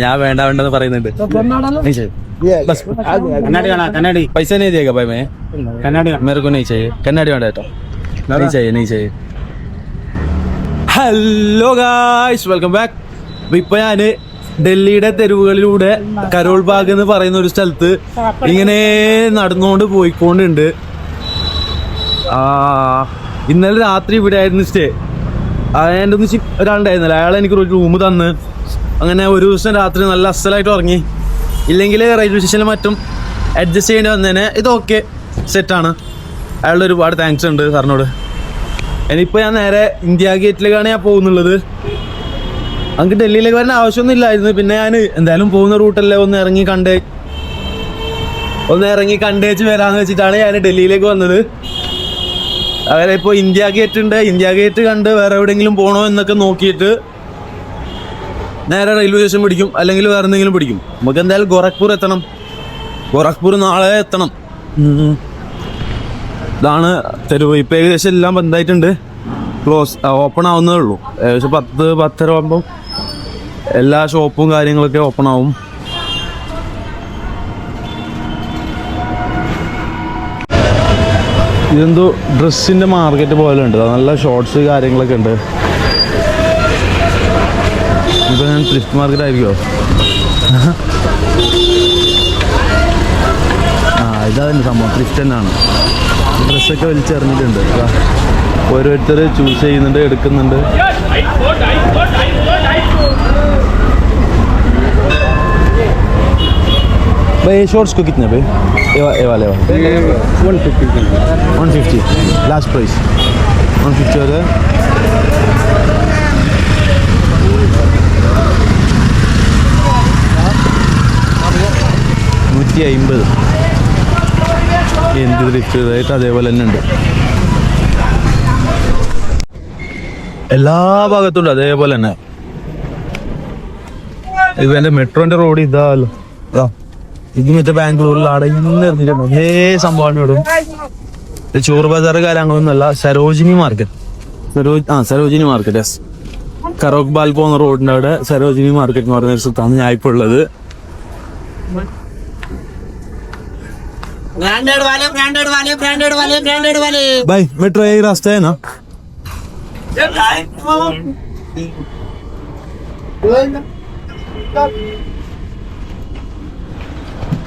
ഞാൻ വേണ്ട വേണ്ടെന്ന് പറയുന്നുണ്ട് नहीं चाहिए बस कन्नाडी गाना कन्नाडी पैसे नहीं देगा भाई मैं कन्नाडी मेरे को नहीं चाहिए कन्नाडी वाला तो नहीं चाहिए नहीं चाहिए ഹലോ ഗായ്സ് വെൽക്കം ബാക്ക് ഇപ്പൊ ഞാന് ഡൽഹിയുടെ തെരുവുകളിലൂടെ കരോൾ ബാഗ് എന്ന് പറയുന്ന ഒരു സ്ഥലത്ത് ഇങ്ങനെ നടന്നുകൊണ്ട് പോയിക്കൊണ്ടുണ്ട് ആ ഇന്നലെ രാത്രി ഇവിടെ ആയിരുന്നു സ്റ്റേ അതിൻ്റെ ഒന്ന് ഒരാളുണ്ടായിരുന്നില്ല അയാൾ എനിക്ക് ഒരു റൂം തന്ന് അങ്ങനെ ഒരു ദിവസം രാത്രി നല്ല അസലായിട്ട് ഉറങ്ങി. ഇല്ലെങ്കിൽ റെയിൽവേ സ്റ്റേഷനിൽ മറ്റും അഡ്ജസ്റ്റ് ചെയ്യേണ്ടി വന്നതിന് ഇത് ഓക്കെ സെറ്റാണ് അയാളുടെ ഒരുപാട് താങ്ക്സ് ഉണ്ട് സാറിനോട്. ഇനിയിപ്പോൾ ഞാൻ നേരെ ഇന്ത്യ ഗേറ്റിലേക്കാണ് ഞാൻ പോകുന്നുള്ളത്. നമുക്ക് ഡൽഹിയിലേക്ക് വരാൻ ആവശ്യമൊന്നും ഇല്ലായിരുന്നു പിന്നെ ഞാൻ എന്തായാലും പോകുന്ന റൂട്ടല്ലേ ഒന്ന് ഇറങ്ങി കണ്ടേ. ഒന്ന് ഇറങ്ങി കണ്ടേച്ച് വരാന്ന് വെച്ചിട്ടാണ് ഞാൻ ഡൽഹിയിലേക്ക് വന്നത്. അവരെ ഇപ്പോൾ ഇന്ത്യ ഗേറ്റ് ഉണ്ട്. ഇന്ത്യ ഗേറ്റ് കണ്ട് വേറെ എവിടെയെങ്കിലും പോകണോ എന്നൊക്കെ നോക്കിയിട്ട് നേരെ റെയിൽവേ സ്റ്റേഷൻ പിടിക്കും അല്ലെങ്കിൽ വേറെ എന്തെങ്കിലും പിടിക്കും. നമുക്ക് എന്തായാലും ഗോരഖ്പൂർ എത്തണം. ഗോരഖ്പൂർ നാളെ എത്തണം. ഇതാണ് തെരുവ്. ഇപ്പം ഏകദേശം എല്ലാം ബന്ധമായിട്ടുണ്ട് ക്ലോസ് ഓപ്പൺ ആവുന്നതേ ഉള്ളൂ. ഏകദേശം പത്ത് പത്തര ആകുമ്പം എല്ലാ ഷോപ്പും കാര്യങ്ങളൊക്കെ ഓപ്പൺ ആവും. ഇതെന്തോ ഡ്രസ്സിന്റെ മാർക്കറ്റ് പോലെ ഉണ്ട്. നല്ല ഷോർട്സ് കാര്യങ്ങളൊക്കെ ഉണ്ട് ഇപ്പം ഞാൻ ത്രിഫ്റ്റ് മാർക്കറ്റ് ആയിരിക്കുമോ ആ ഇതാണ് സംഭവം ത്രിഫ്റ്റ് തന്നെയാണ് ഡ്രസ്സൊക്കെ വലിച്ചെറിഞ്ഞിട്ടുണ്ട് ദാ, ഓരോരുത്തർ ചൂസ് ചെയ്യുന്നുണ്ട് എടുക്കുന്നുണ്ട് भाई ये शॉर्ट्स को कितने भाई ये वा- ये वाले one fifty one fifty last price one fifty हो जाए നൂറ്റി അമ്പത് എന്ത് ത്രിഫ്റ്റ് അതേപോലെ തന്നെ ഉണ്ട്. എല്ലാ ഭാഗത്തും അതേപോലെ തന്നെ. ഇത് എന്റെ മെട്രോന്റെ റോഡ് ഇതാല്ലോ ഇതാ. ഇത് മറ്റേ ബാംഗ്ലൂരിൽ അടങ്ങി ഒരേ അതേ സംഭവമാണ് ഇത് ചോറ് ബസാർ കാര്യങ്ങളൊന്നുമല്ല സരോജിനി മാർക്കറ്റ്. സരോജ് ആ സരോജിനി മാർക്കറ്റ് യെസ് കറോക്ക് ബാൽ പോകുന്ന റോഡിന്റെ അവിടെ സരോജിനി മാർക്കറ്റ് എന്ന് പറയുന്ന ഒരു സ്ഥലത്താണ് ഞാൻ ഇപ്പോൾ ഉള്ളത്. ब्रांडेड वाले ब्रांडेड वाले ब्रांडेड वाले ब्रांडेड वाले भाई मेट्रो यही रास्ता है ना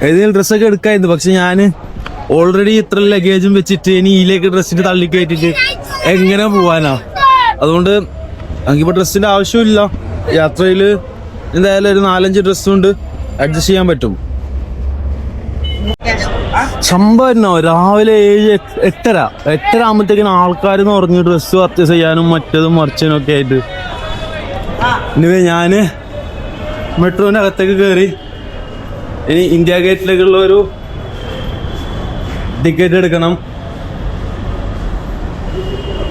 ഏതെങ്കിലും ഡ്രസ്സൊക്കെ എടുക്കായിരുന്നു പക്ഷെ ഞാൻ ഓൾറെഡി ഇത്ര ലഗേജും വെച്ചിട്ട് ഇനി ഇതിലേക്ക് ഡ്രസ്സിന് തള്ളി കയറ്റിട്ട് എങ്ങനെ പോവാനാ അതുകൊണ്ട് നമുക്കിപ്പോൾ ഡ്രസ്സിന്റെ ആവശ്യമില്ല യാത്രയിൽ എന്തായാലും ഒരു നാലഞ്ച് ഡ്രസ്സും ഉണ്ട് അഡ്ജസ്റ്റ് ചെയ്യാൻ പറ്റും സംഭവം എന്നോ രാവിലെ ഏഴ് എട്ട്- എട്ടര. എട്ടര ആകുമ്പോഴത്തേക്കിന് ആൾക്കാർ എന്ന് പറഞ്ഞ് ഡ്രസ്സ് പർച്ചേസ് ചെയ്യാനും മറ്റതും മറിച്ചതിനും ഒക്കെ ആയിട്ട്. ഇനി ഞാൻ മെട്രോന്റെ അകത്തേക്ക് കയറി ഇനി ഇന്ത്യ ഗേറ്റിലേക്കുള്ള ഒരു ടിക്കറ്റ് എടുക്കണം.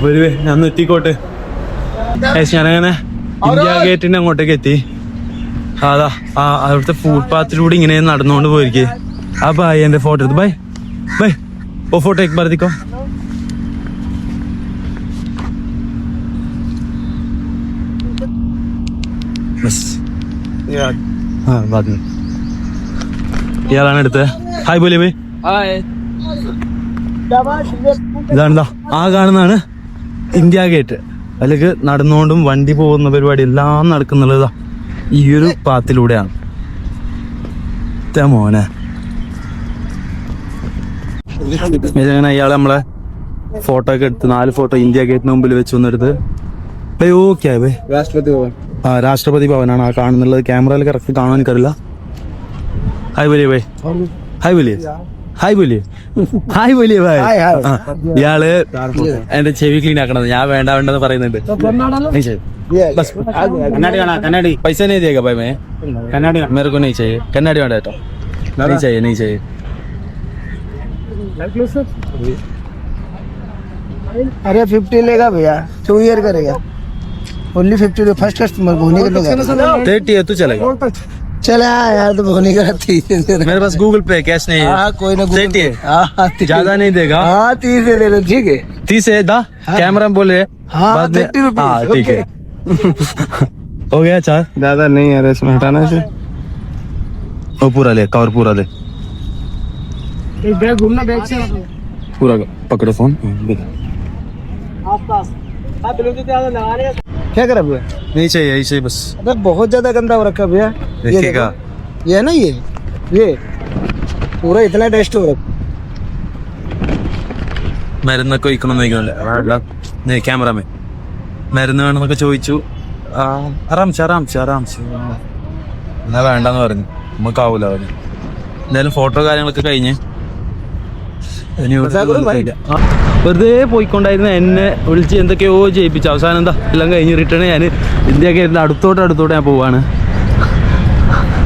വരുവേ ഞാൻ എത്തിക്കോട്ടെ. ഞാനങ്ങനെ ഇന്ത്യ ഗേറ്റിന്റെ അങ്ങോട്ടേക്ക് എത്തി. അതാ ആ അവിടുത്തെ ഫുട്പാത്തിലൂടെ ഇങ്ങനെ നടന്നുകൊണ്ട് പോയിരിക്കേ. ആ ഭായ് എന്റെ ഫോട്ടോ എടുത്തു. ബൈ ബൈ ഓ ഫോട്ടോ എക്ക് ബർദിക്കോ ഇയാളാണ് എടുത്തത്. ഹായ് ബോലി ബൈ ഇതാണെന്താ ആ കാണുന്നതാണ് ഇന്ത്യ ഗേറ്റ് അല്ലെങ്കിൽ നടന്നുകൊണ്ടും വണ്ടി പോകുന്ന പരിപാടി എല്ലാം നടക്കുന്നുള്ളതാ ഈ ഒരു പാത്തിലൂടെയാണ് മോനെ. ഇതങ്ങനെ അയാൾ നമ്മളെ ഫോട്ടോ ഒക്കെ എടുത്ത് നാല് ഫോട്ടോ ഇന്ത്യ ഗേറ്റിന് മുമ്പിൽ വെച്ച് വന്നെടുത്ത് bye okay bye Rashtrapati Bhavan ആ രാഷ്ട്രപതി ഭവനാണ് ആ കാണുന്നുള്ളത് ക്യാമറയിൽ കറക്റ്റ് കാണാൻ എനിക്കറിയില്ല hi ബോലിയെ bye hi ബോലിയെ hi ബോലിയെ hi ബോലിയെ by ആ, ഇയാള് എന്റെ ചെവി ക്ലീൻ ആക്കണത് ഞാൻ വേണ്ട വേണ്ടെന്ന് പറയുന്നുണ്ട് नहीं चाहिए बस कन्नाडी गाना कन्नाडी पैसे नहीं देगा भाई मैं कन्नाडी गाना मेरे को नहीं चाहिए कन्नाडी वाला तो नहीं चाहिए नहीं चाहिए अरे फिफ्टी लेगा भैया टू ईयर करेगा। ओनली फिफ्टी तो फ़र्स्ट कस्टमर भोनी का लेगा थर्टी है। तो चलेगा चले हाँ यार तो भोनी का मेरे पास गूगल पे कैश नहीं है। हाँ कोई ना थर्टी है। हाँ हाँ, ज़्यादा नहीं देगा। हाँ तीस दे दे दो ठीक है। तीस है दा। कैमरा में बोले हाँ, 30 रुपीस, हाँ ठीक है। हो गया चार। ज़्यादा नहीं है इसमें हटाना से। वो पूरा ले कवर पूरा ले। बैग घूमना बैग से पूरा पकड़ो फोन क्या करा भैया नहीं चाहिए ऐसे ही बस अबे बहुत ज्यादा गंदा हो रखा है भैया ये देखिएगा देखो। ये है ना ये ये पूरा इतना टेस्ट हो रखा മരുന്നൊക്കെ ഒഴിക്കണം എന്ന് ക്യാമറമേ മരുന്ന് വേണമെന്നൊക്കെ ചോദിച്ചു ആ, ആറാംശ ആറാംശ ആറാംശ എന്നാ വേണ്ടെന്ന് പറഞ്ഞു നമുക്കാവൂല അവന് എന്തായാലും ഫോട്ടോ കാര്യങ്ങളൊക്കെ കഴിഞ്ഞ് ഇനി ഒരു ആ, വെറുതെ പോയിക്കൊണ്ടായിരുന്ന എന്നെ വിളിച്ച് എന്തൊക്കെയോ ചെയ്യിപ്പിച്ചു അവസാനം എന്താ എല്ലാം കഴിഞ്ഞ് റിട്ടേൺ ഞാൻ ഇന്ത്യയൊക്കെ ഇരുന്ന് അടുത്തോട്ട് അടുത്തോട്ട് ഞാൻ പോവാണ്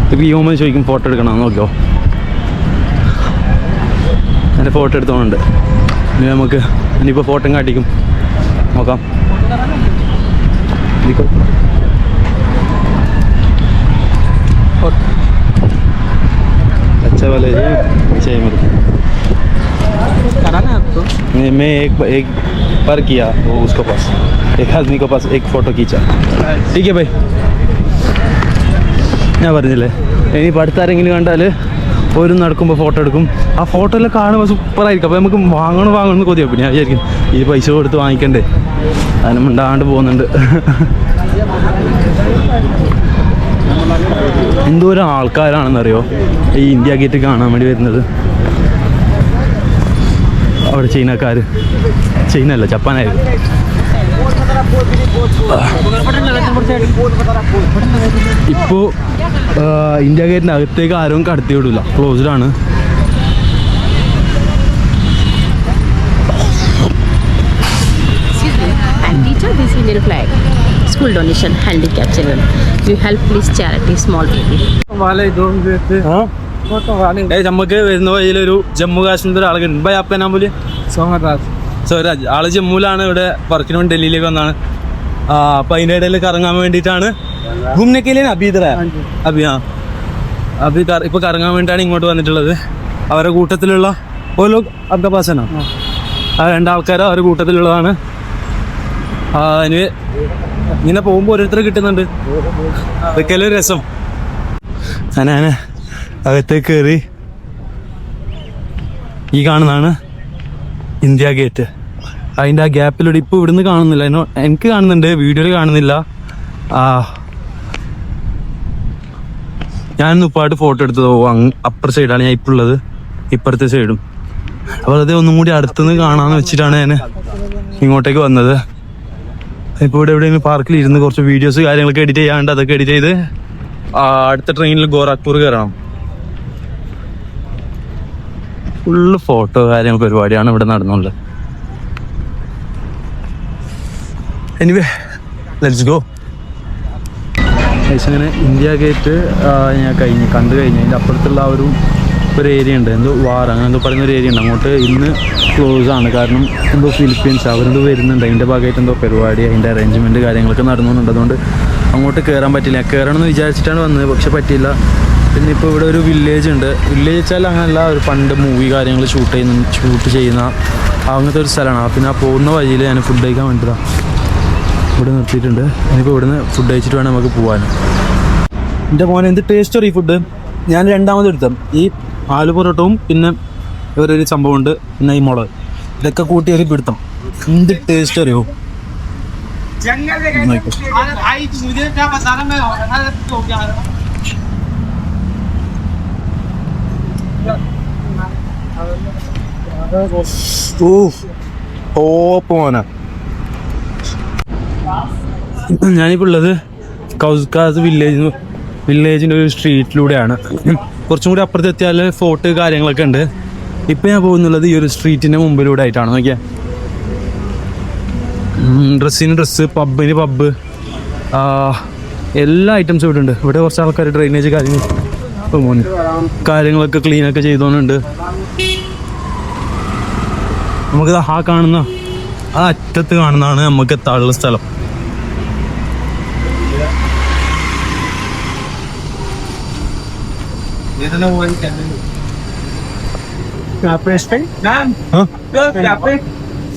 ഇപ്പം ഈ ഓമൻ ചോദിക്കും ഫോട്ടോ എടുക്കണം നോക്കിയോ എൻ്റെ ഫോട്ടോ എടുത്തോണ്ട് ഇനി നമുക്ക് ഇനിയിപ്പോൾ ഫോട്ടോ കാട്ടിക്കും നോക്കാം ഇതിക്കോ. अच्छा वाले ये चाहिए मेरे को कराना है आपको मैं मैं एक एक बार किया वो उसके पास एक आदमी के पास एक फोटो खींचा ठीक है भाई ഞാൻ പറഞ്ഞില്ലേ ഇനിയിപ്പോൾ അടുത്താരെങ്കിലും കണ്ടാൽ ഒരു നടക്കുമ്പോൾ ഫോട്ടോ എടുക്കും ആ ഫോട്ടോയിൽ കാണുമ്പോൾ സൂപ്പറായിരിക്കും അപ്പോൾ നമുക്ക് വാങ്ങണം വാങ്ങണം എന്ന് കൊതിയാക്കും ഞാൻ വിചാരിക്കും ഈ പൈസ കൊടുത്ത് വാങ്ങിക്കണ്ടേ അതിന് മിണ്ടാണ്ട് പോകുന്നുണ്ട് എന്തോരം ആൾക്കാരാണെന്നറിയോ ഈ ഇന്ത്യ ഗേറ്റ് കാണാൻ വേണ്ടി വരുന്നത് അവിടെ ചൈനക്കാർ ചൈനല്ല ജപ്പാനായിരുന്നു ഇപ്പോൾ ഇന്ത്യ ഗേറ്റിന്റെ അകത്തേക്ക് ആരും കടത്തി വിടില്ല ക്ലോസ്ഡ് ആണ്. Donation handicap children you help these charity small നമുക്ക് വരുന്ന വഴിയിലൊരു ജമ്മു കാശ്മീർ ആളുകൾ ബൈ ആപ്പ നാം പോലെ സോമരാജ്. സോമരാജ്. ആൾ ജമ്മുവിലാണ് ഇവിടെ വർക്കിന് വേണ്ടി ഡൽഹിയിലേക്ക് വന്നാണ്. അപ്പൊ അതിന്റെ ഇടയിൽ കറങ്ങാൻ വേണ്ടിയിട്ടാണ്. ഭൂമിനക്കിലെ അബീദറ അബി ആ. അബി ഇപ്പൊ കറങ്ങാൻ വേണ്ടിയാണ് ഇങ്ങോട്ട് വന്നിട്ടുള്ളത്. അവരുടെ കൂട്ടത്തിലുള്ള ഓരോ അബ്ദാസനോ ആ. രണ്ടാൾക്കാരും അവരുടെ കൂട്ടത്തിലുള്ളതാണ്. അതിന് ഇങ്ങനെ പോകുമ്പോൾ ഓരോരുത്തർ കിട്ടുന്നുണ്ട്. അതൊക്കെയല്ലേ രസം. അങ്ങനെ അകത്തേക്ക് കയറി. ഈ കാണുന്നതാണ് ഇന്ത്യ ഗേറ്റ്. അതിന്റെ ആ ഗ്യാപ്പിലൂടെ ഇപ്പോൾ ഇവിടുന്ന് കാണുന്നില്ല. എനിക്ക് കാണുന്നുണ്ട്. വീഡിയോയിൽ കാണുന്നില്ല. ആ. ഞാൻ ഉപ്പായിട്ട് ഫോട്ടോ എടുത്തത്. അപ്പുറ സൈഡാണ് ഞാൻ ഇപ്പോൾ ഉള്ളത്. ഇപ്പുറത്തെ സൈഡും അപ്പോൾ അത് ഒന്നും കൂടി അടുത്തുനിന്ന് കാണാമെന്ന് വെച്ചിട്ടാണ് ഞാൻ ഇങ്ങോട്ടേക്ക് വന്നത്. ഇപ്പോൾ ഇവിടെ എവിടെയെങ്കിലും പാർക്കിൽ ഇരുന്ന് കുറച്ച് വീഡിയോസ് കാര്യങ്ങളൊക്കെ എഡിറ്റ് ചെയ്യാണ്ട് അതൊക്കെ എഡിറ്റ് ചെയ്ത് അടുത്ത ട്രെയിനിൽ ഗോരഖ്പൂർ കയറണം. ഫുള്ള് ഫോട്ടോ കാര്യങ്ങൾ പരിപാടിയാണ് ഇവിടെ നടന്നുള്ളത്. എനിവേ ലെറ്റ്സ് ഗോ അങ്ങനെ ഇന്ത്യ ഗേറ്റ് ഞാൻ കഴിഞ്ഞ് കണ്ടു കഴിഞ്ഞ്. അതിന്റെ അപ്പുറത്തുള്ള ആ ഒരു ഒരു ഏരിയ ഉണ്ട്. എന്തോ വാർ അങ്ങനെ എന്തോ പറയുന്ന ഒരു ഏരിയ ഉണ്ട്. അങ്ങോട്ട് ഇന്ന് ക്ലോസ് ആണ്. കാരണം എന്തോ ഫിലിപ്പീൻസ് അവരെന്തോ വരുന്നുണ്ട്. അതിന്റെ ഭാഗമായിട്ട് എന്തോ പരിപാടി അതിന്റെ അറേഞ്ച്മെന്റ് കാര്യങ്ങളൊക്കെ നടന്നുകൊണ്ടുണ്ട് അതുകൊണ്ട് അങ്ങോട്ട് കയറാൻ പറ്റില്ല. കയറണമെന്ന് വിചാരിച്ചിട്ടാണ് വന്നത്. പക്ഷെ പറ്റിയില്ല. പിന്നെ ഇപ്പോൾ ഇവിടെ ഒരു വില്ലേജ് ഉണ്ട് വില്ലേജ് വെച്ചാൽ അങ്ങനെയല്ല ഒരു പണ്ട് മൂവി കാര്യങ്ങൾ ഷൂട്ട് ചെയ്യുന്ന ഷൂട്ട് ചെയ്യുന്ന അങ്ങനത്തെ ഒരു സ്ഥലമാണ് പിന്നെ ആ പോകുന്ന വഴിയിൽ ഞാൻ ഫുഡ് കഴിക്കാൻ വേണ്ടിയതാണ് ഇവിടെ നിർത്തിയിട്ടുണ്ട് ഇനിയിപ്പോൾ ഇവിടുന്ന് ഫുഡ് കഴിച്ചിട്ട് വേണം നമുക്ക് പോകാൻ എൻ്റെ മോനെ എന്ത് ടേസ്റ്റ് ഈ ഫുഡ് ഞാൻ രണ്ടാമത് എടുത്തം ഈ ആലു പൊറോട്ടവും പിന്നെ വേറൊരു സംഭവമുണ്ട് പിന്നെ ഈ മുളക് ഇതൊക്കെ കൂട്ടി ഒരു പിടുത്തം എന്ത് ടേസ്റ്റ് അറിയോ നോക്കിക്കോ. भाई मुझे क्या बता रहा मैं ഊഫ് ടോപ്പ് ഉള്ളത് കൗസ്കാസ് വില്ലേജ് വില്ലേജിന്റെ ഒരു സ്ട്രീറ്റിലൂടെയാണ് കുറച്ചും കൂടി അപ്പുറത്ത് എത്തിയാൽ ഫോർട്ട് കാര്യങ്ങളൊക്കെ ഉണ്ട്. ഇപ്പം ഞാൻ പോകുന്നുള്ളത് ഈ ഒരു സ്ട്രീറ്റിന്റെ മുമ്പിലൂടെ ആയിട്ടാണ് നോക്കിയാൽ ഡ്രസ്സിന് ഡ്രസ്സ് പബ്ബിന് പബ്ബ് എല്ലാ ഐറ്റംസും ഇവിടെ ഉണ്ട്. ഇവിടെ കുറച്ച് ആൾക്കാർ ഡ്രെയിനേജ് കാര്യങ്ങളും ഇപ്പം ക്ലീൻ ഒക്കെ ക്ലീനൊക്കെ ചെയ്തോണ്ടുണ്ട് നമുക്ക് ആ കാണുന്ന ആ അറ്റത്ത് കാണുന്നതാണ് നമുക്ക് എത്താനുള്ള സ്ഥലം.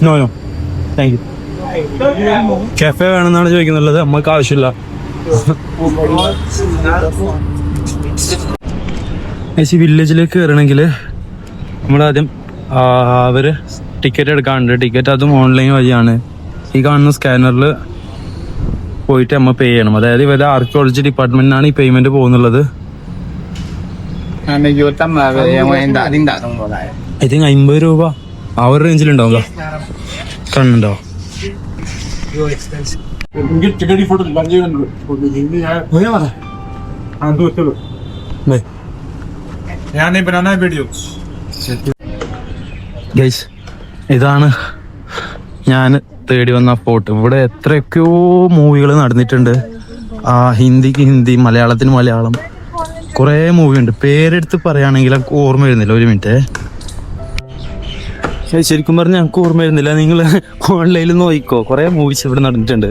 No no thank you cafe വേണമെന്നാണ് ചോദിക്കുന്നുള്ളത് നമുക്ക് ആവശ്യമില്ല. ഈ വില്ലേജിലേക്ക് കയറണമെങ്കിൽ നമ്മളാദ്യം ആദ്യം അവർ ടിക്കറ്റ് എടുക്കാറുണ്ട് ടിക്കറ്റ് അതും ഓൺലൈൻ വഴിയാണ്. ഈ കാണുന്ന സ്കാനറിൽ പോയിട്ട് നമ്മൾ പേ ചെയ്യണം. അതായത് ഇവരുടെ ആർക്കിയോളജി ഡിപ്പാർട്ട്മെന്റിനാണ് ഈ പേയ്മെന്റ് പോകുന്നുള്ളത്. ഐ തിങ്ക് അമ്പത് രൂപ. ആ ഒരു റേഞ്ചിലുണ്ടാവും കണ്ണുണ്ടോ? Lah. ഐ തിങ്ക് അമ്പത് രൂപ ബനാന വീഡിയോ ഗൈസ് ഇതാണ് ഞാൻ തേടി വന്ന ഫോട്ടോ ഇവിടെ എത്രയൊക്കെയോ മൂവികൾ നടന്നിട്ടുണ്ട്. ആ ഹിന്ദിക്ക് ഹിന്ദി മലയാളത്തിന് മലയാളം. കുറേ മൂവി ഉണ്ട്. പേരെടുത്ത് പറയുകയാണെങ്കിൽ എനിക്ക് ഓർമ്മ വരുന്നില്ല. ഒരു മിനിറ്റ് ശരിക്കും പറഞ്ഞാൽ ഞങ്ങൾക്ക് ഓർമ്മ വരുന്നില്ല. നിങ്ങൾ ഓൺലൈനിൽ നോക്കിക്കോ. കുറേ മൂവീസ് ഇവിടെ നടന്നിട്ടുണ്ട്.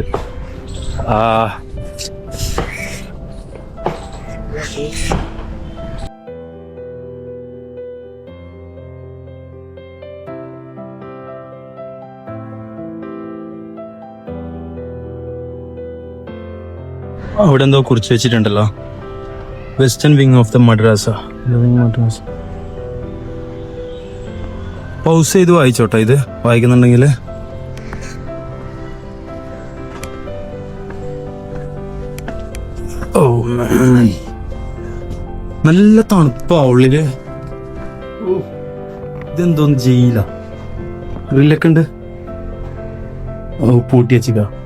ആ അവിടെ എന്തോ കുറിച്ച് വെച്ചിട്ടുണ്ടല്ലോ. വെസ്റ്റേൺ വിങ് ഓഫ് ദ മദ്രാസ മദ്രാസ പൗസ് ചെയ്ത് വായിച്ചോട്ടോ ഇത്. വായിക്കുന്നുണ്ടെങ്കിൽ ഓ. നല്ല തണുപ്പാ ഉള്ളിൽ. ഇതെന്തോന്ന് ജയില. ഗ്രില്ലൊക്കെ ഉണ്ട്. ഓ പൂട്ടി വെച്ചിക്ക.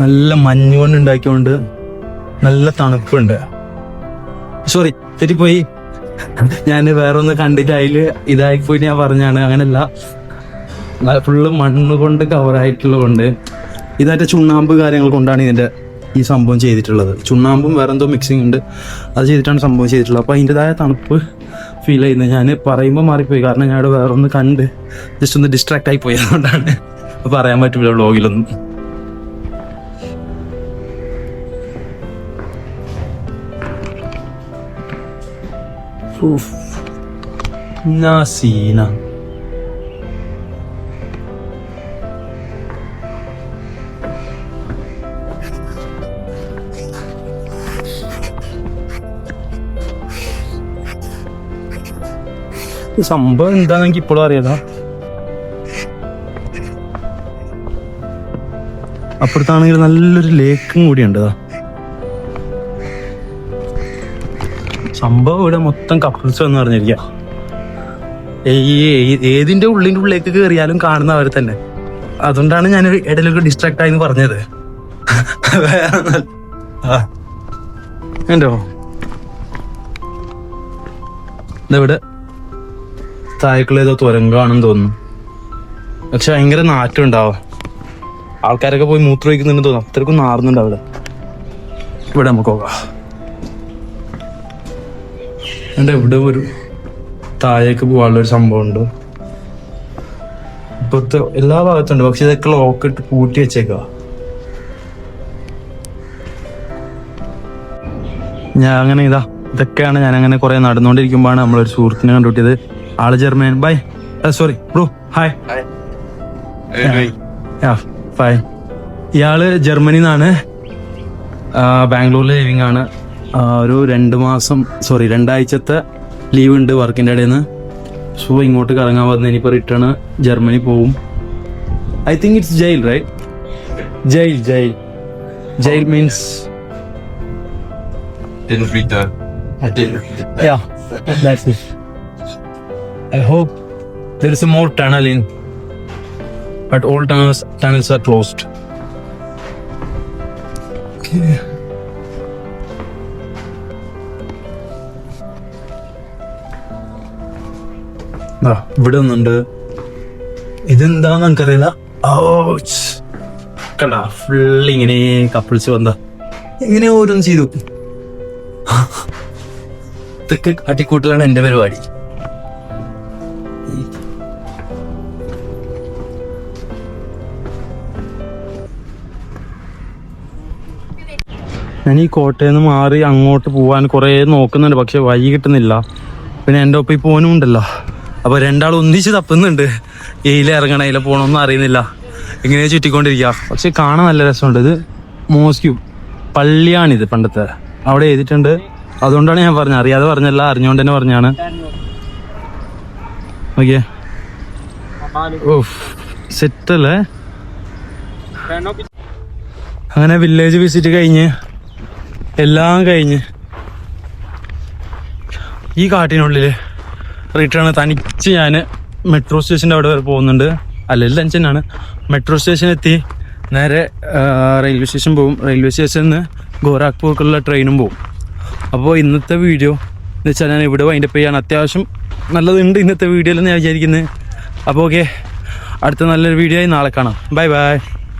നല്ല മഞ്ഞുകൊണ്ട് ഉണ്ടാക്കിയോണ്ട് നല്ല തണുപ്പുണ്ട്. സോറി തെറ്റിപ്പോയി. ഞാൻ വേറെ ഒന്ന് കണ്ടിട്ട് അതിൽ ഇതായി പോയി ഞാൻ പറഞ്ഞാണ്. അങ്ങനല്ല. ഫുള്ള് മണ്ണ് കൊണ്ട് കവറായിട്ടുള്ളത് കൊണ്ട് ഇതായിട്ട് ചുണ്ണാമ്പ് കാര്യങ്ങൾ കൊണ്ടാണ് ഇതിന്റെ ഈ സംഭവം ചെയ്തിട്ടുള്ളത്. ചുണ്ണാമ്പും വേറെ എന്തോ മിക്സിംഗ് ഉണ്ട്. അത് ചെയ്തിട്ടാണ് സംഭവം ചെയ്തിട്ടുള്ളത്. അപ്പോൾ അതിന്റെതായ തണുപ്പ് ഫീൽ ചെയ്യുന്നത് ഞാൻ പറയുമ്പോൾ മാറിപ്പോയി. കാരണം ഞാൻ വേറെ ഒന്ന് കണ്ട് ജസ്റ്റ് ഒന്ന് ഡിസ്ട്രാക്റ്റ് ആയി പോയതുകൊണ്ടാണ് പറയാൻ പറ്റില്ല വ്ളോഗിലൊന്നും Uf. Nasina. സംഭവം എന്താണെന്ന് എനിക്ക് ഇപ്പോഴും അറിയാതാ അപ്പുറത്താണെങ്കിൽ നല്ലൊരു ലേക്കും കൂടി സംഭവം ഇവിടെ മൊത്തം കപ്പിൾസ് എന്ന് പറഞ്ഞിരിക്കുക ഈ ഏതിന്റെ ഉള്ളിന്റെ ഉള്ളിലേക്ക് കയറിയാലും കാണുന്ന അവർ തന്നെ. അതുകൊണ്ടാണ് ഞാൻ ഇടയിലൊക്കെ ഡിസ്ട്രാക്ട് ആയി പറഞ്ഞത്. എന്തോ ഇതെവിടെ താഴേക്കുള്ള ഏതോ തുരങ്കാണെന്ന് തോന്നുന്നു. പക്ഷെ ഭയങ്കര ഉണ്ടാവോ. ആൾക്കാരൊക്കെ പോയി മൂത്രമൊഴിക്കുന്നുണ്ടെന്ന് തോന്നുന്നു. അത്രക്കും നാറുന്നുണ്ട് അവിടെ. ഇവിടെ നമുക്ക് പോകാം. എന്റെ ഇവിടെ ഒരു താഴേക്ക് പോകാനുള്ള ഒരു സംഭവം ഉണ്ട് ഇപ്പത്തെ എല്ലാ ഭാഗത്തും ഉണ്ട് പക്ഷെ ഇതൊക്കെ ലോക്ക് ഇട്ട് പൂട്ടി വെച്ചേക്കുക ഞാൻ അങ്ങനെ ഇതാ. ഇതൊക്കെയാണ് ഞാൻ അങ്ങനെ കുറെ നടന്നുകൊണ്ടിരിക്കുമ്പോഴാണ് നമ്മളൊരു സുഹൃത്തിനെ കണ്ടുപിട്ടിയത് ആൾ German bye sorry bro hi ഇയാൾ ജർമ്മനിന്നാണ് ബാംഗ്ലൂരിലെ ബാംഗ്ലൂരിൽ ലിവിങ് ആണ്. ഒരു രണ്ട് മാസം സോറി രണ്ടാഴ്ചത്തെ ലീവ് ഉണ്ട് വർക്കിന്റെ ഇടയിൽ നിന്ന് സോ ഇങ്ങോട്ട് കറങ്ങാൻ വന്ന് ഇനിയിപ്പോൾ റിട്ടേൺ ജർമ്മനി പോവും I think it's jail right jail jail jail means Didn't read that. I didn't. Yeah, that's it. I hope there is a more tunnel in, but all tunnels tunnels are closed. Okay. ഇവിടെ ഒന്നുണ്ട് ഇതെന്താന്ന് എനിക്കറിയില്ല. കണ്ട full ഇങ്ങനെ couples വന്ന. ഇങ്ങനെ ഓരോന്ന് ചെയ്തു. ഇതൊക്കെ കാട്ടിക്കൂട്ടലാണ് എന്റെ പരിപാടി. ഞാൻ ഈ കോട്ടയിൽ നിന്ന് മാറി അങ്ങോട്ട് പോവാൻ കുറേ നോക്കുന്നുണ്ട് പക്ഷെ വഴി കിട്ടുന്നില്ല. പിന്നെ എന്റെ ഒപ്പം ഈ പോനും ഉണ്ടല്ലോ അപ്പൊ രണ്ടാൾ ഒന്നിച്ച് തപ്പുന്നുണ്ട്. എയില ഇറങ്ങണ എയില പോണോന്നും അറിയുന്നില്ല. ഇങ്ങനെ ചുറ്റിക്കൊണ്ടിരിക്കുക പക്ഷെ കാണാൻ നല്ല രസമുണ്ട്. ഇത് മോസ്ക്യൂ. പള്ളിയാണിത് പണ്ടത്തെ. അവിടെ എഴുതിയിട്ടുണ്ട്. അതുകൊണ്ടാണ് ഞാൻ പറഞ്ഞത്. അറിയാതെ പറഞ്ഞല്ല അറിഞ്ഞുകൊണ്ട് തന്നെ പറഞ്ഞാണ് ഓക്കെ ഓഫ് സെറ്റല്ലേ? അങ്ങനെ വില്ലേജ് വിസിറ്റ് കഴിഞ്ഞ് എല്ലാം കഴിഞ്ഞ്. ഈ കാട്ടിനുള്ളിൽ റിട്ടേൺ തനിച്ച് ഞാൻ മെട്രോ സ്റ്റേഷന്റെ അവിടെ വരെ പോകുന്നുണ്ട്. അല്ലെങ്കിൽ ടെൻഷനാണ് മെട്രോ സ്റ്റേഷൻ എത്തി. നേരെ റെയിൽവേ സ്റ്റേഷൻ പോകും റെയിൽവേ സ്റ്റേഷനിൽ നിന്ന് ഗോരാഖ്പൂർക്കുള്ള ട്രെയിനും പോകും അപ്പോൾ ഇന്നത്തെ വീഡിയോ എന്ന് വെച്ചാൽ ഞാൻ ഇവിടെ വൈൻഡപ്പ് ചെയ്യാൻ അത്യാവശ്യം നല്ലതുണ്ട് ഇന്നത്തെ വീഡിയോയിൽ ഞാൻ വിചാരിക്കുന്നത് അപ്പോൾ ഓക്കെ അടുത്ത നല്ലൊരു വീഡിയോ ആയി നാളെ കാണാം. Bye bye